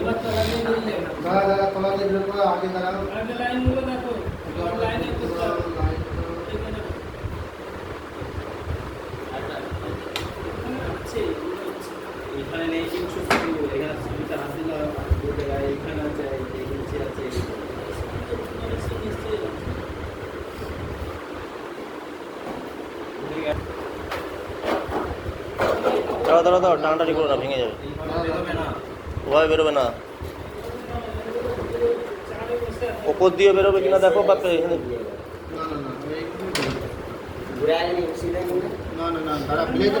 এবার তলা দিয়ে দিলে দাঁড়া দাঁড়া তলা দিয়ে বের করে আগে দাঁড়াও আগে লাইনগুলো দেখো এবার লাইনে করতে হবে এখানে এখানে আছে এগুলো আছে। এখানে নেই কিছু শুধু এখানে সুবিধা হাসিল দুটো গায়ে এখানে আছে এই নিচে আছে আছে, নিশ্চয়ই আছে। দাঁড়া দাঁড়া দাঁড়া টানাটানি করো না, ভেঙে যাবে। এইভাবে বেরোবে না। ওপর দিয়ে বেরোবে কিনা দেখো বা এখানে না না না, দাঁড়া এইটা